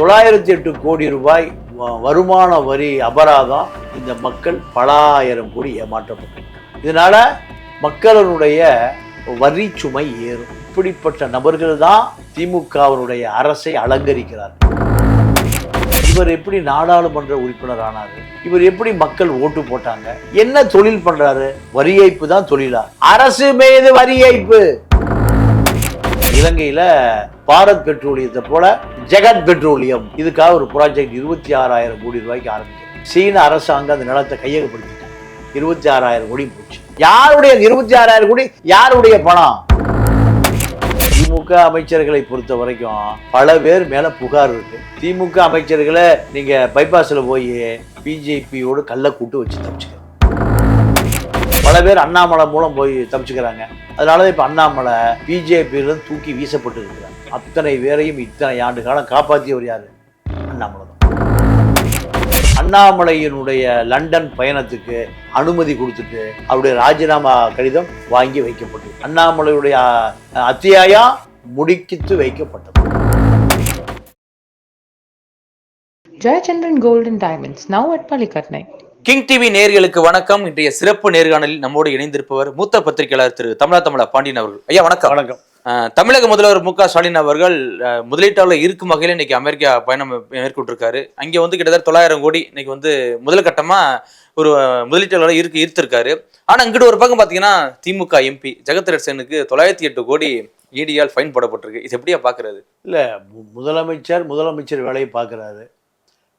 தொள்ளாயிரத்தி எட்டு கோடி ரூபாய் வ- வருமான வரி அபராதம் இந்த மக்கள் பல ஆயிரம் கோடி ஏமாற்றப்பட்டிருக்காங்க இதனால மக்களினுடைய வரி சுமை ஏறும். இப்படிப்பட்ட நபர்கள் தான் திமுகவினுடைய அரசை அலங்கரிக்கிறார் இவர் எப்படி நாடாளுமன்ற உறுப்பினர் ஆனார்? இவர் எப்படி மக்கள் ஓட்டு போட்டாங்க? என்ன தொழில் பண்றாரு? வரி ஏய்ப்பு தான் தொழிலா? அரசு மீது வரி ஏய்ப்பு. இலங்கையில பாரத் பெட்ரோலியத்தை போல ஜெகத் பெட்ரோலியம். இதுக்காக ஒரு ப்ராஜெக்ட் இருபத்தி ஆறாயிரம் கோடி ரூபாய்க்கு ஆரம்பிக்கும் சீன அரசாங்கம் அந்த நிலத்தை கையகப்படுத்திட்டாங்க. இருபத்தி ஆறாயிரம் கோடி போச்சு. யாருடைய இருபத்தி ஆறாயிரம் கோடி? யாருடைய பணம்? திமுக அமைச்சர்களை பொறுத்த வரைக்கும் பல பேர் மேல புகார் இருக்கு. திமுக அமைச்சர்களை நீங்க பைபாஸ்ல போய் பிஜேபியோடு கள்ள கூட்டு வச்சு தப்பிச்சுக்க பல பேர் அண்ணாமலை மூலம் போய் தப்பிச்சுக்கிறாங்க. அதனால இப்ப அண்ணாமலை பிஜேபியிலிருந்து தூக்கி வீசப்பட்டு இருக்கிறார் அத்தனை பேரையும் இத்தனை ஆண்டு காலம் காப்பாற்றியவர் யாரு? அண்ணாமலை தான். அண்ணாமலையினுடைய லண்டன் பயணத்துக்கு அனுமதி கொடுத்துட்டு அவருடைய ராஜினாமா கடிதம் வாங்கி வைக்கப்பட்டது. அண்ணாமலையுடைய அத்தியாயா அத்தியாயம் முடிக்கித்து வைக்கப்பட்டது. Jayachandran Gold and Diamonds, now at Palikatnai. King TV நேர்களுக்கு வணக்கம். இன்றைய சிறப்பு நேர்காணலில் நம்மோடு இணைந்திருப்பவர் மூத்த பத்திரிகையாளர் திரு தமிழா தமிழா பாண்டியன் அவர்கள். ஐயா வணக்கம். வணக்கம். தமிழக முதல்வர் மு க ஸ்டாலின் அவர்கள் முதலீட்டாளர் இருக்கும் வகையில் இன்னைக்கு அமெரிக்கா பயணம் மேற்கொண்டிருக்காரு. அங்கே வந்து கிட்டத்தட்ட தொள்ளாயிரம் கோடி இன்னைக்கு வந்து முதல் கட்டமா ஒரு முதலீட்டாளரை இருக்கு ஈர்த்திருக்காரு ஆனா இங்கிட்டு ஒரு பக்கம் பாத்தீங்கன்னா திமுக எம்பி ஜெகத்ரட்சனுக்கு தொள்ளாயிரத்தி எட்டு கோடி இடியால் ஃபைன் போடப்பட்டிருக்கு. இது எப்படியா பாக்குறது? இல்ல முதலமைச்சர் முதலமைச்சர் வேலையை பார்க்கறாரு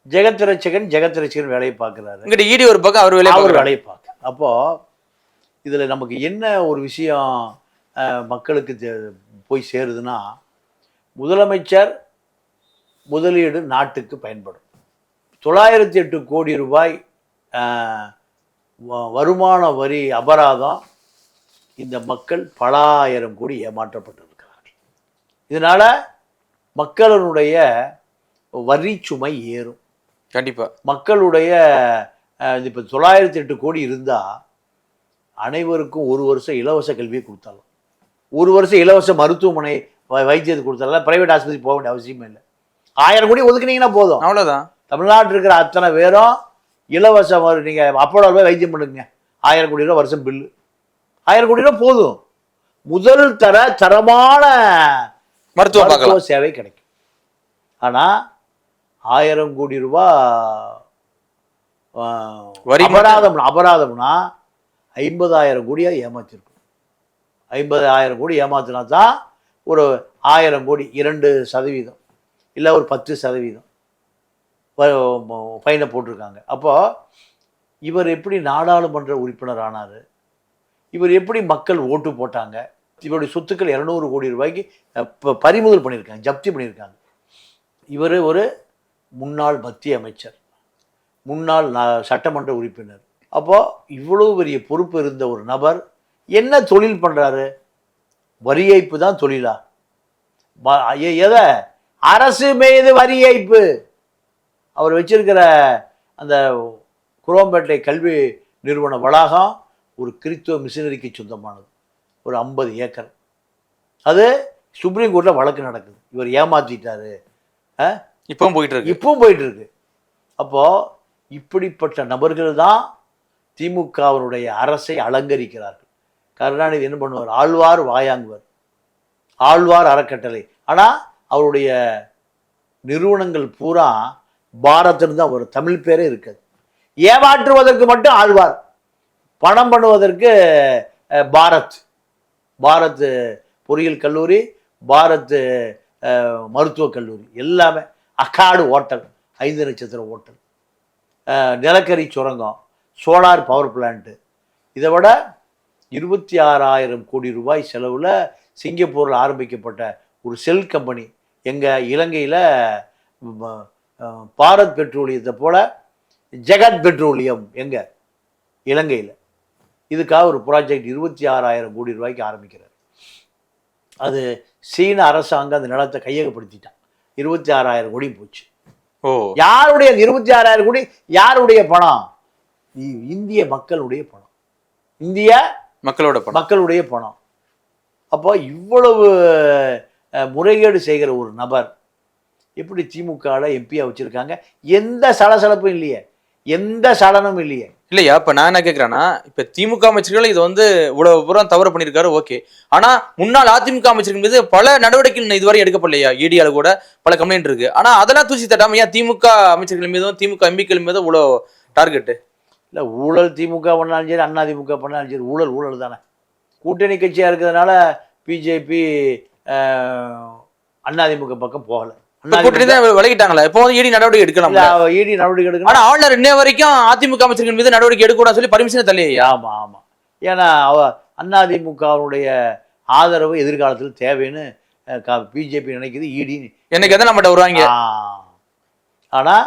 ஜெகத் ரட்சகன் ஜெகத் ரட்சகன் வேலையை பார்க்கறாரு. இங்கிட்ட இடி ஒரு பக்கம் அவர் வேலையை அவர். வேலையை பார்க்க. அப்போ இதுல நமக்கு என்ன ஒரு விஷயம் மக்களுக்கு போய் சேருதுன்னா முதலமைச்சர் முதலீடு நாட்டுக்கு பயன்படும். தொள்ளாயிரத்தி எட்டு கோடி ரூபாய் வருமான வரி அபராதம் இந்த மக்கள் பல ஆயிரம் கோடி ஏமாற்றப்பட்டிருக்கிறார்கள். இதனால மக்களுடைய வரி சுமை ஏறும். கண்டிப்பா. மக்களுடைய இப்போ தொள்ளாயிரத்தி எட்டு கோடி இருந்தால் அனைவருக்கும் ஒரு வருஷம் இலவச கல்வியை கொடுத்தாலும். ஒரு வருஷம் இலவச மருத்துவமனை வைத்தியத்தை கொடுத்தாலும் பிரைவேட் ஆஸ்பத்திரி போக வேண்டிய அவசியமே இல்லை. ஆயிரம் கோடி ஒதுக்குனீங்கன்னா போதும். அவ்வளவுதான். தமிழ்நாட்டில் இருக்கிற அத்தனை பேரும் இலவச நீங்கள் அப்போலோ போய் வைத்தியம் பண்ணுங்க. ஆயிரம் கோடி ரூபா வருஷம் பில்லு. ஆயிரம் கோடி ரூபா போதும். முதல் தர தரமான மருத்துவ சேவை கிடைக்கும். ஆனா ஆயிரம் கோடி ரூபா. அபராதம் அபராதம்னா ஐம்பதாயிரம் கோடியா ஏமாத்திருக்கும். ஐம்பதாயிரம் கோடி ஏமாத்தினா தான் ஒரு ஆயிரம் கோடி இரண்டு சதவீதம் இல்லை ஒரு பத்து சதவீதம் ஃபைனை போட்டிருக்காங்க. அப்போ இவர் எப்படி நாடாளுமன்ற உறுப்பினர் ஆனார்? இவர் எப்படி மக்கள் ஓட்டு போட்டாங்க? இவருடைய சொத்துக்கள் இரநூறு கோடி ரூபாய்க்கு பறிமுதல் பண்ணியிருக்காங்க ஜப்தி பண்ணியிருக்காங்க. இவர் ஒரு முன்னாள் மத்திய அமைச்சர் முன்னாள் சட்டமன்ற உறுப்பினர். அப்போது இவ்வளோ பெரிய பொறுப்பு இருந்த ஒரு நபர் என்ன தொழில் பண்ணுறாரு வரி ஏய்ப்பு தான் தொழிலா? எதை? அரசு மீது வரி ஏய்ப்பு. அவர் வச்சிருக்கிற அந்த குரோம்பேட்டை கல்வி நிறுவன வளாகம் ஒரு கிறித்துவ மிஷினரிக்கு சொந்தமானது. ஒரு ஐம்பது ஏக்கர். அது சுப்ரீம் கோர்ட்டில் வழக்கு நடக்குது. இவர் ஏமாற்றிட்டாரு இப்பவும் போயிட்டு இருக்கு இப்பவும் போயிட்டு இருக்கு அப்போ இப்படிப்பட்ட நபர்கள் தான் திமுகவினுடைய அரசை அலங்கரிக்கிறார்கள். கருணாநிதி என்ன பண்ணுவார்? ஆழ்வார் வாயாங்குவர். ஆழ்வார் அறக்கட்டளை. ஆனால் அவருடைய நிறுவனங்கள் பூரா பாரத்னு தான் ஒரு தமிழ் பேரே இருக்காது. ஏமாற்றுவதற்கு மட்டும் ஆழ்வார். பணம் பண்ணுவதற்கு பாரத். பாரத் பொறியியல் கல்லூரி பாரத் மருத்துவக் கல்லூரி. எல்லாமே. அக்காடு ஓட்டல் ஐந்து நட்சத்திர ஓட்டல். நிலக்கரி சுரங்கம் சோலார் பவர் பிளான்ட்டு இதை விட இருபத்தி ஆறாயிரம் கோடி ரூபாய் செலவில் சிங்கப்பூரில் ஆரம்பிக்கப்பட்ட ஒரு செல் கம்பெனி. எங்கள் இலங்கையில் பாரத் பெட்ரோலியத்தை போல் ஜெகத் பெட்ரோலியம் எங்கள் இலங்கையில். இதுக்காக ஒரு ப்ராஜெக்ட் இருபத்தி ஆறாயிரம் கோடி ரூபாய்க்கு ஆரம்பிக்கிறார். அது சீன அரசாங்கம் அந்த நிலத்தை கையகப்படுத்திட்டான். இருபத்தி ஆறாயிரம் கோடி போச்சு. ஓ. யாருடைய இருபத்தி ஆறாயிரம் கோடி? யாருடைய பணம்? இந்திய மக்களுடைய பணம். இந்திய மக்களோட பணம். மக்களுடைய பணம். அப்போ இவ்வளவு முறைகேடு செய்கிற ஒரு நபர் எப்படி திமுகவில் எம்பியா வச்சிருக்காங்க? எந்த சலசலப்பும் இல்லையே. எந்த சலனமும் இல்லையே. இல்லையா? இப்ப நான் என்ன கேக்குறேன்னா இப்ப திமுக அமைச்சர்கள் இது வந்து இவ்வளவு புறம் தவறு பண்ணியிருக்காரு ஓகே. ஆனா முன்னாள் அதிமுக அமைச்சர்கள் மீது பல நடவடிக்கைகள் இதுவரை எடுக்கப்படலையா? இடியால கூட பல கம்ப்ளைண்ட் இருக்கு. ஆனா அதெல்லாம் தூசி தட்டாம ஏன் திமுக அமைச்சர்கள் மீதும் திமுக எம்பிக்கள் மீதும் இவ்வளவு டார்கெட்டு இல்லை ஊழல் திமுக பண்ணாலும் சரி அண்ணா திமுக பண்ணாலும் சரி ஊழல் ஊழல் தானே. கூட்டணி கட்சியாக இருக்கிறதுனால பிஜேபி அதிமுக பக்கம் போகலை. கூட்டணி தான் விலகிட்டாங்களா. இப்போ வந்து இடி நடவடிக்கை எடுக்கலாம் இடி நடவடிக்கை எடுக்கணும். ஆனா ஆளுநர் இன்ன வரைக்கும் அதிமுக அமைச்சர்கள் மீது நடவடிக்கை எடுக்கூடாது சொல்லி பர்மிஷன் தள்ளியா ஆமாம் ஆமாம் ஏன்னா அவ அதிமுகவுடைய ஆதரவு எதிர்காலத்தில் தேவைன்னு பிஜேபி நினைக்குது இடி எனக்கு எதை நம்மகிட்ட வருவாங்க? ஆனால்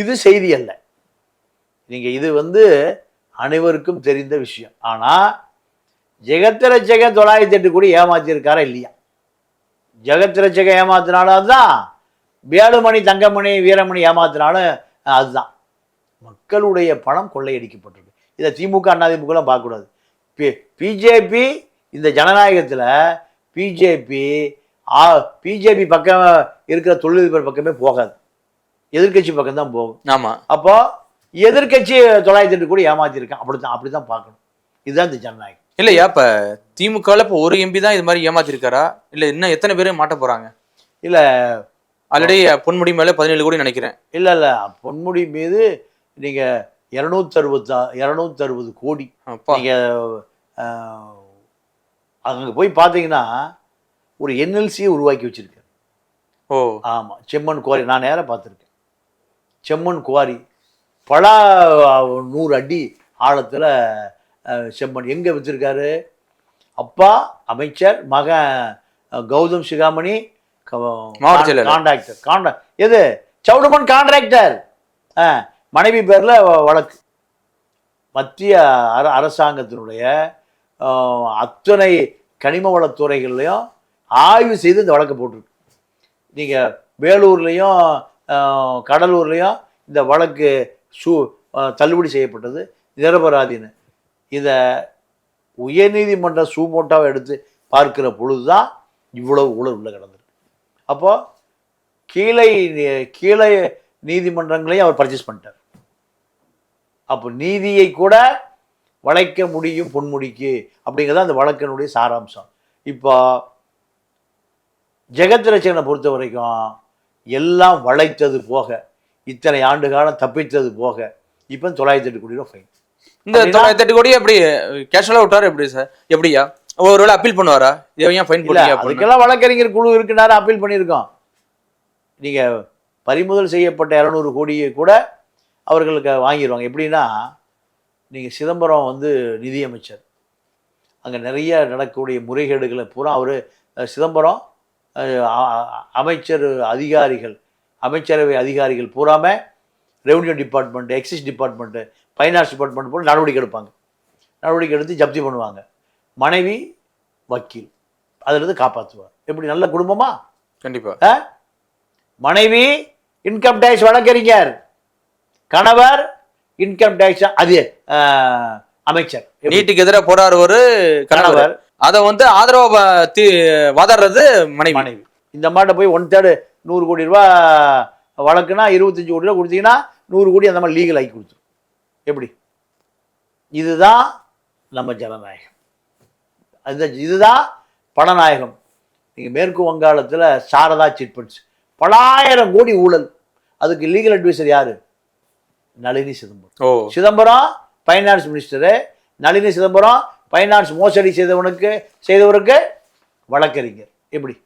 இது செய்தி அல்ல. நீங்கள் இது வந்து அனைவருக்கும் தெரிந்த விஷயம். ஆனால் ஜெகத் ரட்சகன் தொள்ளாயிரத்தி எட்டு கோடி ஏமாத்திருக்காரா இல்லையா? ஜெகத் ரட்சகன் ஏமாத்தினாலும் அதுதான் வேலுமணி தங்கமணி வீரமணி ஏமாத்தினாலும் அதுதான். மக்களுடைய பணம் கொள்ளையடிக்கப்பட்டிருக்கு. இதை திமுக அதிமுகலாம் பார்க்கக்கூடாது. பி பிஜேபி இந்த ஜனநாயகத்தில் பிஜேபி பிஜேபி பக்கம் இருக்கிற தொழிலதிபர் பக்கமே போகாது. எதிர்க்கட்சி பக்கம் தான் போகும். ஆமா. அப்போ எதிர்க்கட்சி தொள்ளாயிரத்தி எட்டு கோடி ஏமாத்திருக்கான் அப்படித்தான் அப்படிதான் பார்க்கணும். இதுதான் இந்த ஜனநாயகம். இல்லையா? இப்ப திமுகல இப்ப ஒரு எம்பி தான் இது மாதிரி ஏமாத்திருக்காரா? இல்ல இன்னும் எத்தனை பேரும் மாட்ட போறாங்க? இல்ல ஆல்ரெடி பொன்முடி மேல பதினேழு கோடி நினைக்கிறேன். இல்ல இல்ல பொன்முடி மீது நீங்க இருநூத்தி அறுபத்தா இருநூத்தி அறுபது கோடி. அப்பா. நீங்க அஹ், அங்க போய் பார்த்தீங்கன்னா ஒரு என்எல்சியை உருவாக்கி வச்சிருக்காரு ஓ. ஆமா செம்மண் குவாரி. நான் நேரா பார்த்துருக்கேன் செம்மண் குவாரி. பல நூறு அடி ஆழத்துல அஹ், செம்மண். எங்க வச்சிருக்காரு? அப்பா அமைச்சர் மகன் கௌதம் சிகாமணி. கான்ட்ராக்டர். கான்ட்ரா எது? சவுடுமன் கான்ட்ராக்டர். மனைவி பேர்ல வழக்கு. மத்திய அர அரசாங்கத்தினுடைய அத்தனை கனிம வளத்துறைகள்லையும் ஆய்வு செய்து இந்த வழக்கை போட்டிருக்கு. நீங்கள் வேலூர்லேயும் கடலூர்லேயும் இந்த வழக்கு சு தள்ளுபடி செய்யப்பட்டது. நிரபராதின்னு. இதை உயர்நீதிமன்ற சூமோட்டாவை எடுத்து பார்க்கிற பொழுது தான் இவ்வளவு ஊழல் உள்ள கிடந்திருக்கு அப்போது கீழே கீழே நீதிமன்றங்களையும் அவர் பர்ச்சேஸ் பண்ணிட்டார். அப்போ நீதியை கூட வளைக்க முடியும் பொன்முடிக்கு அப்படிங்கிறது அந்த வழக்கினுடைய சாராம்சம். இப்போ ஜெகத் ரச்சகனை பொறுத்த வரைக்கும் எல்லாம் வளைத்தது போக இத்தனை ஆண்டு காலம் தப்பித்தது போக இப்போ தொள்ளாயிரத்தி எட்டு கோடி ரூபா ஃபைன் இந்த தொள்ளாயிரத்தி எட்டு கோடி எப்படி? கேஷுவலா விட்டாரு எப்படி சார்? எப்படியா? ஒருவேளை அப்பீல் பண்ணுவாரா? ஏன் ஃபைன் அப்படின்னு? அதுக்கெல்லாம் வழக்கறிஞர் குழு இருக்குனாரு அப்பீல் பண்ணியிருக்கோம். நீங்க பறிமுதல் செய்யப்பட்ட இரநூறு கோடியை கூட அவர்களுக்கு வாங்கிடுவாங்க எப்படின்னா நீங்க சிதம்பரம் வந்து நிதியமைச்சர். அங்க நிறைய நடக்கக்கூடிய முறைகேடுகளை பூரா அவர் சிதம்பரம் அமைச்சர் அதிகாரிகள் அமைச்சரவை அதிகாரிகள் பூராம revenue department excise department finance department போல நடவடிக்கை எடுப்பாங்க. நடவடிக்கை எடுத்து ஜப்தி பண்ணுவாங்க. மனைவி வக்கீல். அதிலிருந்து காப்பாற்றுவார் எப்படி? நல்ல குடும்பமா? கண்டிப்பா. ஆ? மனைவி இன்கம் டேக்ஸ் வழக்கறிஞர் கணவர் இன்கம் டேக்ஸ் அது அமைச்சர்? நீட்டுக்கு எதிராக போராடுவாரு கணவர். கணவர். அதை வந்து ஆதரவா தி- வாதாடுறது மனைவி. மனைவி. இந்த மாட்டை போய் ஒன் தேர்டு நூறு கோடி ரூபா வழக்குனா இருபத்தஞ்சு கோடி ரூபா கொடுத்தீங்கன்னா நூறு கோடி அந்த மாதிரி லீகல் ஆக்கி கொடுத்துரும். எப்படி? இதுதான் நம்ம ஜனநாயகம். அந்த இதுதான் பணநாயகம் நீங்கள் மேற்கு வங்காளத்தில் சாரதா சிட்பண்ட்ஸ். பலாயிரம் கோடி ஊழல். அதுக்கு லீகல் அட்வைசர் யாரு? Nalini Chidambaram. Chidambaram finance minister Nalini Chidambaram finance மோசடி செய்தவனுக்கு செய்தவருக்கு வழக்கறிஞர். எப்படி?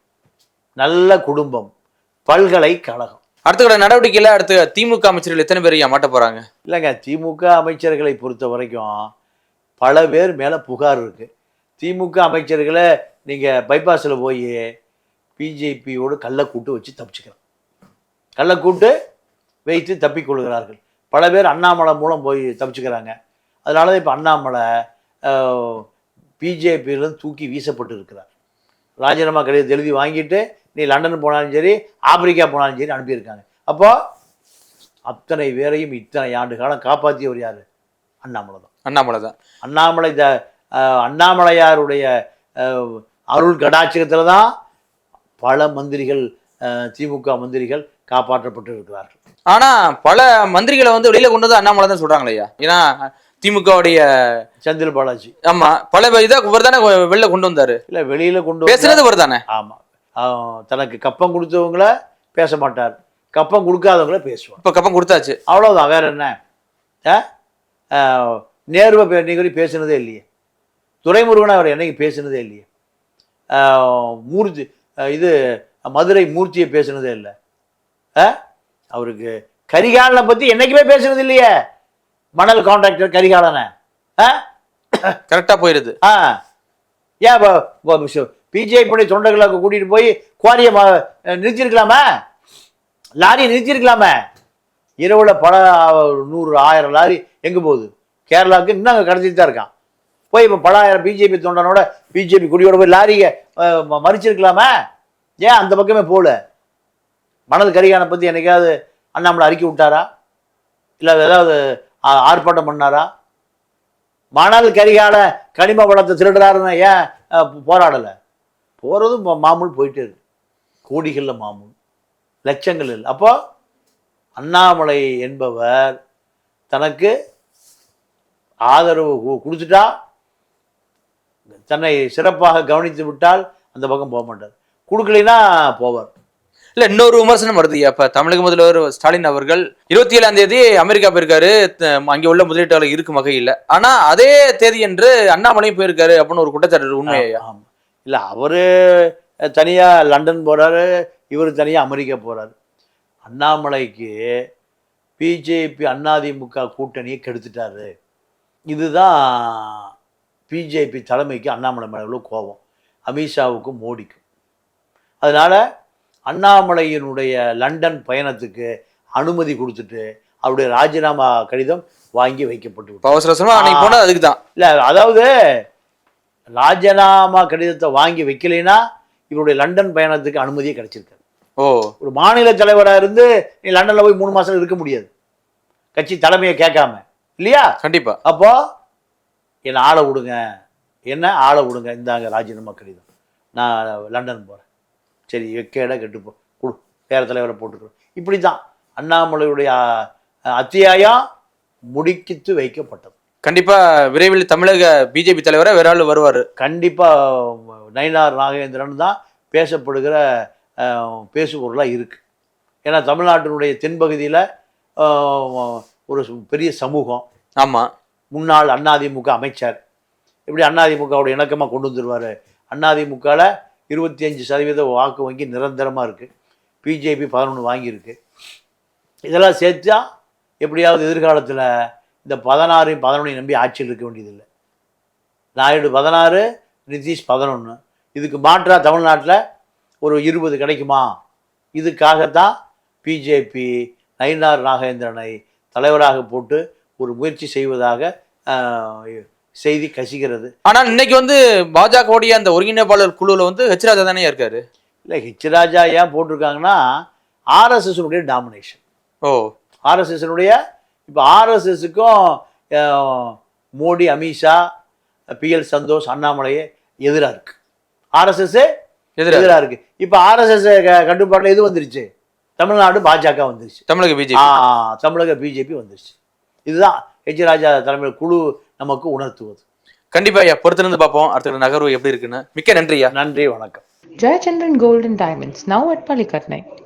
நல்ல குடும்பம். பல்கலைக்கழகம். அடுத்த நடவடிக்கையில் நடவடிக்கையில அடுத்து திமுக அமைச்சர்கள் எத்தனை பேர் மாட்ட போறாங்க? இல்லைங்க திமுக அமைச்சர்களை பொறுத்த வரைக்கும் பல பேர் மேலே புகார் இருக்கு. திமுக அமைச்சர்களை நீங்கள் பைபாஸில் போய் பிஜேபியோடு கள்ளக்கூட்டு வச்சு தப்பிச்சுக்கலாம். கள்ளக்கூட்டு வைத்து தப்பிக்கொள்கிறார்கள் பல பேர் அண்ணாமலை மூலம் போய் தப்பிச்சுக்கிறாங்க. அதனால தான் இப்போ அண்ணாமலை பிஜேபியிலிருந்து தூக்கி வீசப்பட்டு இருக்கிறார். ராஜினாமா கடிதத்தை எழுதி வாங்கிட்டு நீ லண்டன் போனாலும் சரி ஆப்பிரிக்கா போனாலும் சரி அனுப்பியிருக்காங்க. அப்போ அத்தனை பேரையும் இத்தனை ஆண்டு காலம் காப்பாற்றியவர் யார்? அண்ணாமலை தான் அண்ணாமலை தான் அண்ணாமலை த அண்ணாமலையாருடைய அருள் கடாட்சகத்தில் தான் பல மந்திரிகள் திமுக மந்திரிகள் காப்பாற்றப்பட்டு இருக்கிறார்கள் ஆனா பல மந்திரிகளை வந்து வெளியில கொண்டு வந்து அண்ணாமலை தான் சொல்றாங்களே ஐயா ஏன்னா திமுகவுடைய செந்தில் பாலாஜி. ஆமா பல இதை இவர் தானே வெளில கொண்டு வந்தாரு? இல்ல வெளியில கொண்டு பேசுனது இவர் தானே ஆமா. அவன் தனக்கு கப்பம் கொடுத்தவங்கள பேச மாட்டார். கப்பம் கொடுக்காதவங்கள பேசுவார். இப்ப கப்பம் கொடுத்தாச்சு. அவ்வளவுதான் வேற என்ன? ஆ? நேருவை வரைக்கும் பேசுனதே இல்லையே. துரைமுருகனை அவர் என்னைக்கு பேசுனதே இல்லையே. மூர்த்தி இது மதுரை மூர்த்தியை பேசுனதே இல்லை. ஆ? அவருக்கு கரிகாலனை பத்தி என்னைக்குமே பேசுனது இல்லையே. மணல் கான்ட்ராக்டர் கரிகாலனை. ஆ? கரெக்டா போயிருது. ஆ. ஏன் பிஜேபி தொண்டர்களை கூட்டிட்டு போய் குவாரியை ம- நிறுத்தியிருக்கலாமா லாரியை நிறுத்தியிருக்கலாமே இரவுல பல நூறு ஆயிரம் லாரி எங்க போகுது? கேரளாவுக்கு இன்னும் அங்கே கடத்திட்டு தான் இருக்கான். போய் இப்போ பல ஆயிரம் பிஜேபி தொண்டனோட பிஜேபி குடியோட போய் லாரியை மறிச்சிருக்கலாமா? ஏன் அந்த பக்கமே போகல மணல் கரிகானை பற்றி என்னைக்காவது அண்ணாமலை அறிக்கை விட்டாரா? இல்லை ஏதாவது ஆ- ஆர்ப்பாட்டம் பண்ணாரா? மணல் கரிகால கனிம வளத்தை திருடுறாருன்னு ஏன் போராடலை? போகிறதும் மாமூல் போயிட்டே இருக்கு. கோடிகளில் மாமூல். லட்சங்கள் இல்லை. அப்போ அண்ணாமலை என்பவர் தனக்கு ஆதரவு கொடுத்துட்டா தன்னை சிறப்பாக கவனித்து விட்டால் அந்த பக்கம் போக மாட்டார். கொடுக்கலைன்னா போவார். இல்ல இன்னொரு விமர்சனம் வருது. இப்ப தமிழக முதல்வர் ஸ்டாலின் அவர்கள் இருபத்தி ஏழாம் தேதி அமெரிக்கா போயிருக்காரு. அங்க உள்ள முதலீட்டாளர் இருக்கும் வகையில். ஆனா அதே தேதி என்று அண்ணாமலையும் போயிருக்காரு அப்படின்னு ஒரு குற்றச்சாட்டு உண்மையா? இல்லை அவரு தனியா லண்டன் போறாரு இவர் தனியா அமெரிக்கா போறாரு. அண்ணாமலைக்கு பிஜேபி அதிமுக கூட்டணியை கெடுத்துட்டாரு. இதுதான் பிஜேபி தலைமைக்கு அண்ணாமலை மேல உள்ள கோபம். அமித்ஷாவுக்கும் மோடிக்கும். அதனால அண்ணாமலையினுடைய லண்டன் பயணத்துக்கு அனுமதி கொடுத்துட்டு அவருடைய ராஜினாமா கடிதம் வாங்கி வைக்கப்பட்டு அவசரமா அதுக்கு தான் இல்ல அதாவது ராஜினாமா கடிதத்தை வாங்கி வைக்கலைன்னா இவருடைய லண்டன் பயணத்துக்கு அனுமதியே கிடைச்சிருக்காது. ஓ. ஒரு மாநில தலைவரா இருந்து நீ லண்டன்ல போய் மூணு மாசம் இருக்க முடியாது. கட்சி தலைமையை கேட்காம. இல்லையா? கண்டிப்பா. அப்போ என்னை ஆளை விடுங்க. என்ன? ஆளை விடுங்க. இந்தாங்க ராஜினாமா கடிதம். நான் லண்டன் போறேன். சரி எக்கேட கெட்டு போ. கொடு. வேற தலைவரை போட்டுக்கிறோம் இப்படி தான் அண்ணாமலையுடைய அத்தியாயம் முடிக்கித்து வைக்கப்பட்டது. கண்டிப்பா விரைவில் தமிழக பிஜேபி தலைவரா வேற ஆள் வருவாரு. கண்டிப்பா நயினார் நாகேந்திரன் தான் பேசப்படுகிற பேசுபொருளாக இருக்கு. ஏன்னா தமிழ்நாட்டினுடைய தென்பகுதியில் ஒரு பெரிய சமூகம். ஆமா. முன்னாள் அதிமுக அமைச்சர். இப்படி அதிமுகவோட இணக்கமாக கொண்டு வந்துருவார். அதிமுகவில் இருபத்தி அஞ்சு சதவீத வாக்கு வங்கி நிரந்தரமாக இருக்குது பிஜேபி பதினொன்று வாங்கியிருக்கு. இதெல்லாம் சேர்த்தா எப்படியாவது எதிர்காலத்தில் இந்த பதினாறு பதினொன்றை நம்பி ஆட்சியில் இருக்க வேண்டியதில்லை. நாயுடு பதினாறு நிதிஷ் பதினொன்று இதுக்கு மாற்றா தமிழ்நாட்டில் ஒரு இருபது கிடைக்குமா? இதுக்காகத்தான் பிஜேபி நயினார் நாகேந்திரனை தலைவராக போட்டு ஒரு முயற்சி செய்வதாக செய்தி கசிகிறது. ஆனால் இன்னைக்கு வந்து பாஜகவுடைய அந்த ஒருங்கிணைப்பாளர் குழுல வந்து ஹெச் ராஜா தானே இருக்காரு? இல்லை ஹெச் ராஜா ஏன் போட்டிருக்காங்கன்னா ஆர்எஸ்எஸ்னுடைய டாமினேஷன் ஓ. ஆர்எஸ்எஸ்னுடைய இப்போ ஆர்எஸ்எஸ்க்கும் மோடி அமித்ஷா பிஎல் சந்தோஷ் அண்ணாமலையே எதிராக இருக்கு. ஆர்எஸ்எஸ் எதிரா எதிராக இருக்கு. இப்போ ஆர்எஸ்எஸ் கட்டுப்பாட்டில் எது வந்துருச்சு? தமிழ்நாடு பாஜக வந்துருச்சு. தமிழக ஆ, பிஜேபி தமிழக பிஜேபி வந்துருச்சு. இதுதான் ஹெச் ராஜா தலைமையில் குழு நமக்கு உணர்த்துவது. கண்டிப்பா ஐயா பொறுத்திருந்து பார்ப்போம். அடுத்த நகர்வு எப்படி இருக்குன்னு. மிக்க நன்றி ஐயா நன்றி வணக்கம். Gold and Diamonds, now at Palikatnai.